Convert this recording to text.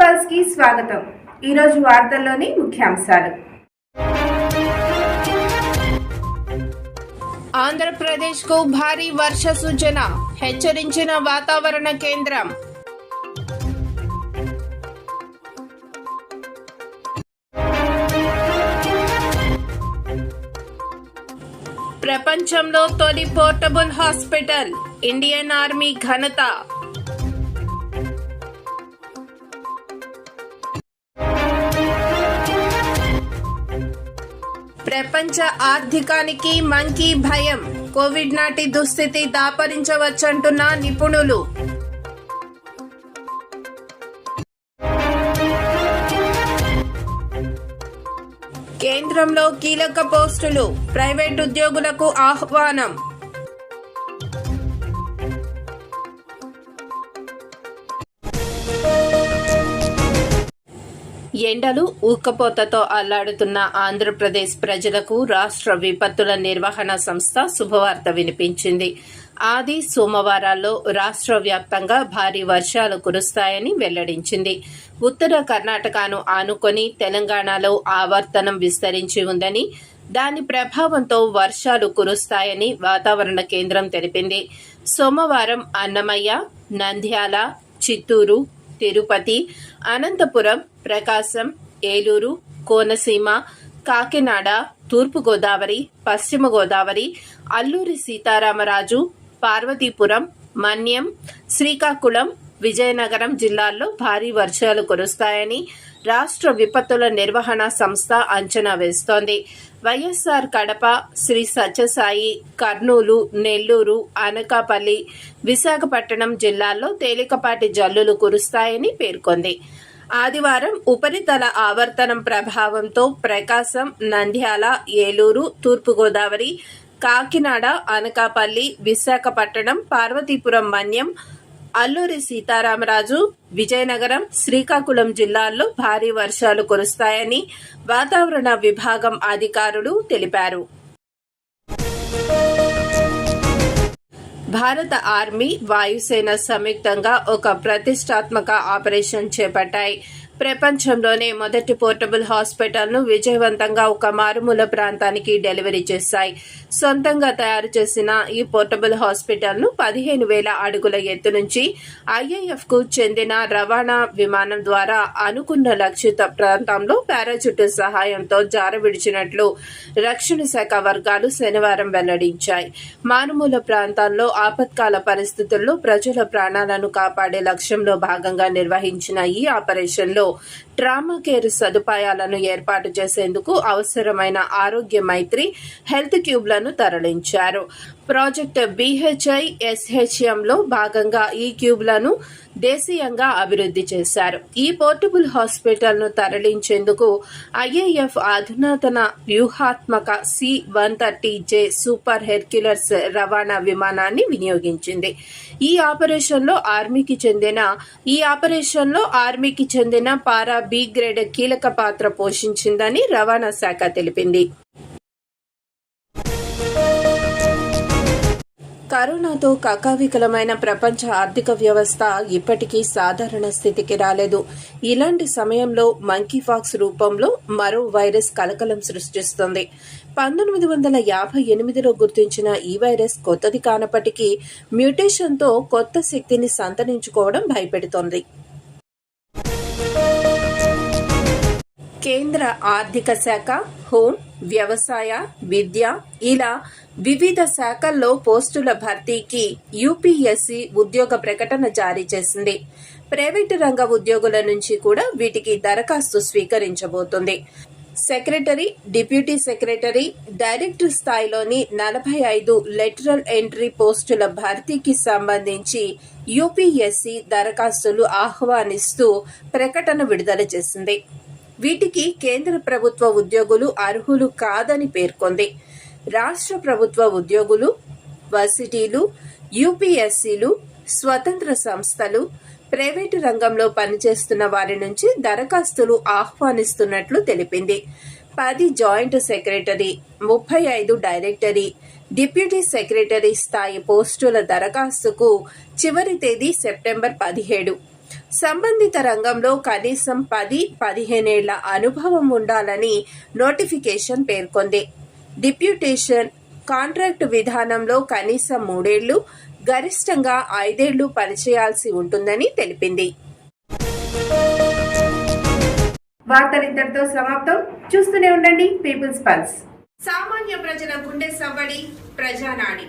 పల్స్కి స్వాగతం. ఈరోజు వార్తల్లోని ముఖ్యాంశాలు. ఆంధ్రప్రదేశ్కు భారీ వర్ష సూచన హెచ్చరించిన వాతావరణ కేంద్రం. ప్రపంచంలో తొలి పోర్టబుల్ హాస్పిటల్ ఇండియన్ ఆర్మీ ఘనత. ప్రపంచ ఆర్థికానికి మంకీ భయం. కోవిడ్ నాటి దుస్థితి దాపరించవచ్చంటున్న నిపుణులు. కేంద్రంలో కీలక పోస్టులు. ప్రైవేట్ ఉద్యోగులకు ఆహ్వానం. ఎండలు ఊకపోతతో అల్లాడుతున్న ఆంధ్రప్రదేశ్ ప్రజలకు రాష్ట్ర విపత్తుల నిర్వహణ సంస్థ శుభవార్త వినిపించింది. ఆది సోమవారాల్లో రాష్ట్ర వ్యాప్తంగా భారీ వర్షాలు కురుస్తాయని వెల్లడించింది. ఉత్తర కర్ణాటకను ఆనుకొని తెలంగాణలో ఆవర్తనం విస్తరించి ఉందని దాని ప్రభావంతో వర్షాలు కురుస్తాయని వాతావరణ కేంద్రం తెలిపింది. సోమవారం అన్నమయ్య నంద్యాల చిత్తూరు తిరుపతి అనంతపురం ప్రకాశం ఏలూరు కోనసీమ కాకినాడ తూర్పుగోదావరి పశ్చిమ గోదావరి అల్లూరి సీతారామరాజు పార్వతీపురం మన్యం శ్రీకాకుళం విజయనగరం జిల్లాల్లో భారీ వర్షాలు కురుస్తాయని రాష్ట్ర విపత్తుల నిర్వహణ సంస్థ అంచనా వేస్తోంది. వైఎస్ఆర్ కడప శ్రీ సత్యసాయి కర్నూలు నెల్లూరు అనకాపల్లి విశాఖపట్నం జిల్లాల్లో తేలికపాటి జల్లులు కురుస్తాయని పేర్కొంది. ఆదివారం ఉపరితల ఆవర్తనం ప్రభావంతో ప్రకాశం నంద్యాల ఏలూరు తూర్పుగోదావరి కాకినాడ అనకాపల్లి విశాఖపట్నం పార్వతీపురం మన్యం అల్లూరి సీతారామరాజు విజయనగరం శ్రీకాకుళం జిల్లాల్లో భారీ వర్షాలు కురుస్తాయని వాతావరణ విభాగం అధికారులు తెలిపారు. భారత ఆర్మీ వాయుసేన సంయుక్తంగా ఒక ప్రతిష్టాత్మక ఆపరేషన్ చేపట్టాయి. ప్రపంచంలోనే మొదటి పోర్టబుల్ హాస్పిటల్ను విజయవంతంగా ఒక మారుమూల ప్రాంతానికి డెలివరీ చేశాయి. సొంతంగా తయారు చేసిన ఈ పోర్టబుల్ హాస్పిటల్ను పదిహేను వేల అడుగుల ఎత్తు నుంచి ఐఏఎఫ్కు చెందిన రవాణా విమానం ద్వారా అనుకున్న లక్షిత ప్రాంతంలో పారాచూట్ సహాయంతో జారవిడిచినట్లు రక్షణ శాఖ వర్గాలు శనివారం వెల్లడించాయి. మారుమూల ప్రాంతాల్లో ఆపత్కాల పరిస్థితుల్లో ప్రజల ప్రాణాలను కాపాడే లక్ష్యంలో భాగంగా నిర్వహించిన ఈ ఆపరేషన్లో ట్రామా కేర్ సదుపాయాలను ఏర్పాటు చేసేందుకు అవసరమైన ఆరోగ్య మైత్రి హెల్త్ క్యూబ్లను తరలించారు. ప్రాజెక్ట్ బీహెచ్ఐ ఎస్హెచ్ఎంలో భాగంగా ఈ క్యూబ్లను దేశీయంగా అభివృద్ధి చేశారు. ఈ పోర్టబుల్ హాస్పిటల్ను తరలించేందుకు ఐఏఎఫ్ అధునాతన వ్యూహాత్మక C one thirty J super Hercules రవాణా విమానాన్ని వినియోగించింది. ఈ ఆపరేషన్లో ఆర్మీకి చెందిన ఈ ఆపరేషన్లో ఆర్మీకి చెందిన పారా బి గ్రేడ్ కీలక పాత్ర పోషించిందని రవాణా శాఖ తెలిపింది. కరోనాతో కకావికలమైన ప్రపంచ ఆర్థిక వ్యవస్థ ఇప్పటికీ సాధారణ స్థితికి రాలేదు. ఇలాంటి సమయంలో మంకీఫాక్స్ రూపంలో మరో వైరస్ కలకలం సృష్టిస్తుంది. పంతొమ్మిది వందల యాభై ఎనిమిదిలో గుర్తించిన ఈ వైరస్ కొత్తది కానప్పటికీ మ్యూటేషన్తో కొత్త శక్తిని సంతరించుకోవడం భయపెడుతోంది. కేంద్ర ఆర్థిక శాఖ హోం వ్యవసాయ విద్య ఇలా వివిధ శాఖల్లో పోస్టుల భర్తీకి యూపీఎస్సీ ఉద్యోగ ప్రకటన జారీ చేసింది. ప్రైవేటు రంగ ఉద్యోగుల నుంచి కూడా వీటికి దరఖాస్తు స్వీకరించబోతుంది. సెక్రటరీ డిప్యూటీ సెక్రటరీ డైరెక్టర్ స్థాయిలోని నలభై ఐదు లెటరల్ ఎంట్రీ పోస్టుల భర్తీకి సంబంధించి యూపీఎస్సీ దరఖాస్తులు ఆహ్వానిస్తూ ప్రకటన విడుదల చేసింది. వీటికి కేంద్ర ప్రభుత్వ ఉద్యోగులు అర్హులు కాదని పేర్కొంది. రాష్ట్ర ప్రభుత్వ ఉద్యోగులు వర్సిటీలు యూపీఎస్సీలు స్వతంత్ర సంస్థలు ప్రైవేటు రంగంలో పనిచేస్తున్న వారి నుంచి దరఖాస్తులు ఆహ్వానిస్తున్నట్లు తెలిపింది. పది జాయింట్ సెక్రటరీ ముప్పై ఐదు డైరెక్టరీ డిప్యూటీ సెక్రటరీ స్థాయి పోస్టుల దరఖాస్తుకు చివరి తేదీ సెప్టెంబర్ పదిహేడు. సంబంధిత రంగంలో కనీసం పది పదిహేనేళ్ళ అనుభవం ఉండాలని నోటిఫికేషన్ పేర్కొంది. డిప్యూటేషన్ కాంట్రాక్ట్ విధానంలో కనీసం మూడేళ్ళు గరిష్టంగా ఐదేళ్ళు పనిచేయాల్సి ఉంటుందని తెలిపింది. వార్తలు సమాప్తం. చూస్తూనే ఉండండి పీపుల్స్ పల్స్. సామాన్య ప్రజల గుండె సవ్వడి ప్రజానాడి.